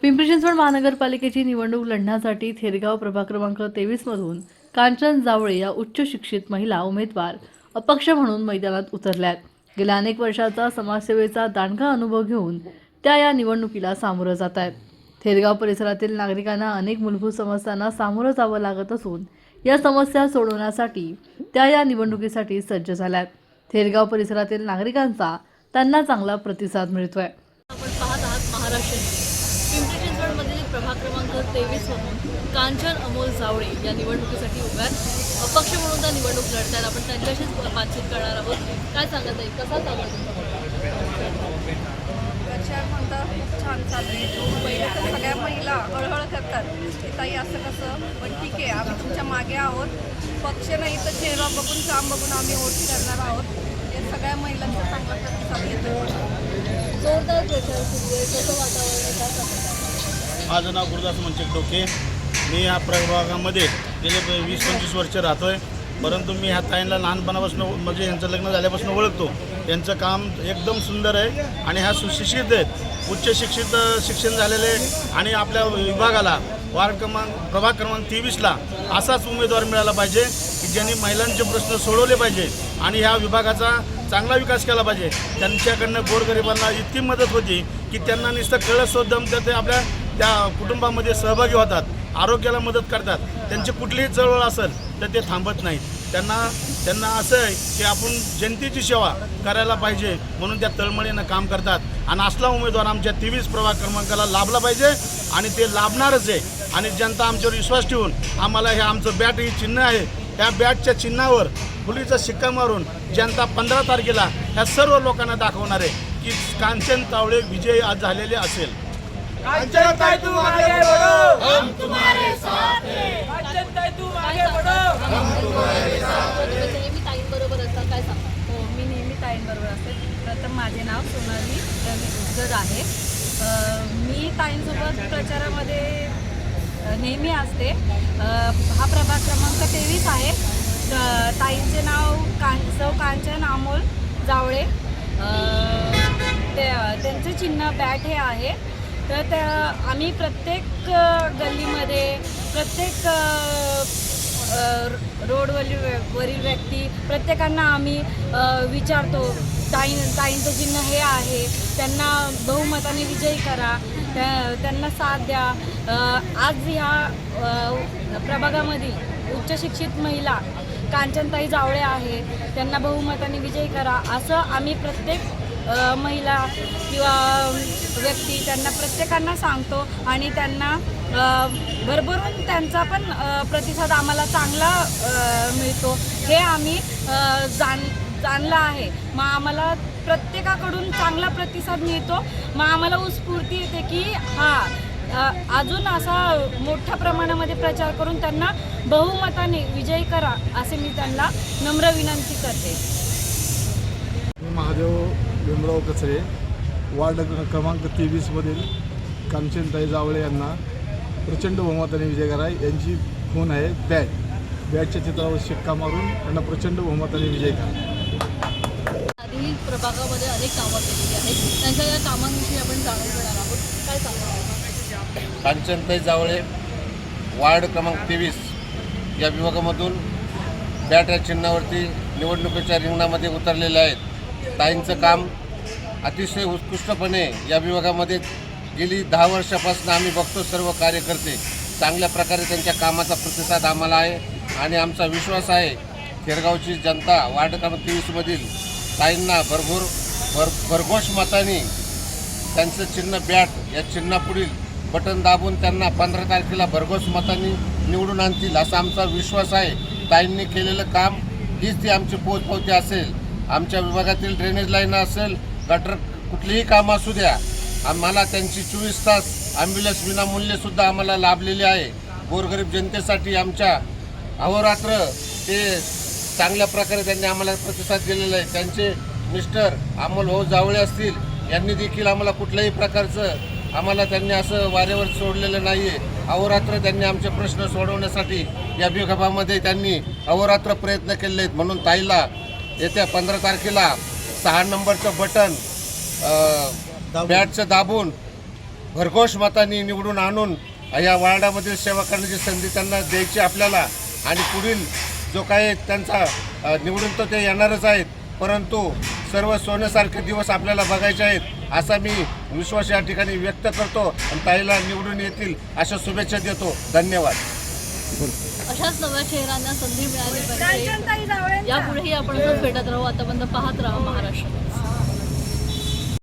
पिंपरी चिंचवड महानगरपालिकेची निवडणूक लढण्यासाठी थेरगाव प्रभाग क्रमांक तेवीसमधून कांचन जावळे या उच्च शिक्षित महिला उमेदवार अपक्ष म्हणून मैदानात उतरल्यात. गेल्या अनेक वर्षाचा समाजसेवेचा दांडगा अनुभव घेऊन त्या या निवडणुकीला सामोरं जात आहेत. थेरगाव परिसरातील नागरिकांना अनेक मूलभूत समस्यांना सामोरं जावं लागत असून या समस्या सोडवण्यासाठी त्या या निवडणुकीसाठी सज्ज झाल्यात. थेरगाव परिसरातील नागरिकांचा त्यांना चांगला प्रतिसाद मिळतोय. आपण पाहत आहात महाराष्ट्र प्रभाग क्रमांक तेवीस मधून कांचन अमोल जावळे या निवडणुकीसाठी उभ्यात अपक्ष म्हणून त्या निवडणूक लढतात आपण त्यांच्याशीच बातचीत करणार आहोत. काय सांगत आहे? कसा चालू प्रचार म्हणता खूप छान चालू आहे. तर सगळ्या महिला हळहळ करतात. की ताई असं कसं? पण ठीक आहे. आम्ही तुमच्या मागे आहोत. पक्ष नाही तर चेहरा बघून काम बघून आम्ही वोट करणार आहोत. हे सगळ्या महिलांचा चांगला प्रतिसाद येतो जोरदार प्रचार सुरू आहे. कसं वातावरण आहे? माझं नाव गुरुदास मंचक डोके. मी या प्रभागामध्ये गेले वीस पंचवीस वर्ष राहतो आहे परंतु मी ह्या ताईंना लहानपणापासून म्हणजे यांचं लग्न झाल्यापासून ओळखतो. यांचं काम एकदम सुंदर आहे आणि ह्या सुशिक्षित आहेत. उच्च शिक्षित शिक्षण झालेले आणि आपल्या विभागाला वार्ड क्रमांक प्रभाग क्रमांक तेवीसला असाच उमेदवार मिळाला पाहिजे की ज्यांनी महिलांचे प्रश्न सोडवले पाहिजे आणि ह्या विभागाचा चांगला विकास केला पाहिजे. त्यांच्याकडनं गोरगरिबांना इतकी मदत होती की त्यांना नुसतं कळस तर ते आपल्या त्या कुटुंबामध्ये सहभागी होतात आरोग्याला मदत करतात त्यांची कुठलीही चळवळ असेल तर ते थांबत नाहीत. त्यांना त्यांना असं आहे की आपण जनतेची सेवा करायला पाहिजे म्हणून त्या तळमळीनं काम करतात. आणि असला उमेदवार आमच्या तेवीस प्रभाग क्रमांकाला लाभला पाहिजे आणि ते लाभणारच आहे. आणि जनता आमच्यावर विश्वास ठेवून आम्हाला हे आमचं बॅट ही चिन्ह आहे. त्या बॅटच्या चिन्हावर फुलीचा शिक्का मारून जनता पंधरा तारखेला ह्या सर्व लोकांना दाखवणार आहे की कांचन तावळे विजयी आज झालेले असेल. मी नेहमी ताईंबरोबर असते. प्रथम माझे नाव सोनाली रवी गुजर आहे. मी ताईंसोबत प्रचारामध्ये नेहमी असते. हा प्रभाग क्रमांक तेवीस आहे. ताईंचे नाव कां सौ कांचन अमोल जावळे. ते त्यांचे चिन्ह बॅट हे आहे. तर त्या आम्ही प्रत्येक गल्लीमध्ये प्रत्येक रोडवरील वरील व्यक्ती प्रत्येकांना आम्ही विचारतो ताई ताईंचं चिन्ह हे आहे त्यांना बहुमताने विजयी करा त्या त्यांना साथ द्या. आज ह्या प्रभागामधील उच्च शिक्षित महिला कांचनताई जावळे आहे त्यांना बहुमताने विजयी करा असं आम्ही प्रत्येक महिला किंवा व्यक्ती त्यांना प्रत्येकांना सांगतो आणि त्यांना भरभरून त्यांचा पण प्रतिसाद आम्हाला चांगला मिळतो. हे आम्ही जाण जाणलं आहे. मग आम्हाला प्रत्येकाकडून चांगला प्रतिसाद मिळतो. मग आम्हाला उत्स्फूर्ती येते की हा अजून असा मोठ्या प्रमाणामध्ये प्रचार करून त्यांना बहुमताने विजयी करा असे मी त्यांना नम्र विनंती करते. भीमराव कचरे वार्ड क- क्रमांक तेवीसमधील कांचनताई जावळे यांना प्रचंड बहुमताने विजय करा. यांची खून आहे. बॅट बॅटच्या चित्रावर शिक्का मारून त्यांना प्रचंड बहुमताने विजय करा. प्रभागामध्ये अनेक कामं केलेली आहेत. त्यांच्या या कामांविषयी आपण जाणून घेणार आहोत. काय सांगता कांचनताई जावळे वार्ड क्रमांक तेवीस या विभागामधून बॅट या चिन्हावरती निवडणुकीच्या रिंगणामध्ये उतरलेले आहेत. ताईंचं काम अतिशय उत्कृष्टपणे या विभागामध्ये गेली दहा वर्षापासून आम्ही बघतो सर्व कार्यकर्ते. चांगल्या प्रकारे त्यांच्या कामाचा प्रतिसाद आम्हाला आहे आणि आमचा विश्वास आहे खेरगावची जनता वार्ड क्रमांक तेवीसमधील ताईंना भरभूर भर भरघोष मताने त्यांचं चिन्ह बॅट या चिन्हापुढील बटन दाबून त्यांना पंधरा तारखेला भरघोस मतांनी निवडून आणतील असा आमचा विश्वास आहे. ताईंनी केलेलं काम हीच ती आमची पोचपावती असेल. आमच्या विभागातील ड्रेनेज लाईन असेल गटर कुठलीही कामं असू द्या आम्हाला त्यांची चोवीस तास ॲम्ब्युलन्स विनामूल्यसुद्धा आम्हाला लाभलेली आहे. गोरगरीब जनतेसाठी आमच्या अहोरात्र ते चांगल्या प्रकारे त्यांनी आम्हाला प्रतिसाद दिलेला आहे. त्यांचे मिस्टर अमोल भाऊ जावळे असतील यांनी देखील आम्हाला कुठल्याही प्रकारचं आम्हाला त्यांनी असं वारेवर सोडलेलं नाही आहे अहोरात्र त्यांनी आमचे प्रश्न सोडवण्यासाठी या विभागामध्ये त्यांनी अहोरात्र प्रयत्न केले आहेत. म्हणून ताईला येत्या पंधरा तारखेला सहा नंबरचं बटन बॅटचं दाबून भरघोष मतांनी निवडून आणून या वार्डामध्ये सेवा करण्याची संधी त्यांना द्यायची आपल्याला. आणि पुढील जो काही त्यांचा निवडून तर ते येणारच आहेत. परंतु सर्व सोन्यासारखे दिवस आपल्याला बघायचे आहेत असा मी विश्वास या ठिकाणी व्यक्त करतो. आणि ताईला निवडून येतील अशा शुभेच्छा देतो. धन्यवाद. अशाच नव्या चेहऱ्यांना संधी मिळाली पाहिजे. यापुढेही आपण भेटत राहू. आतापर्यंत पाहत राहा महाराष्ट्र.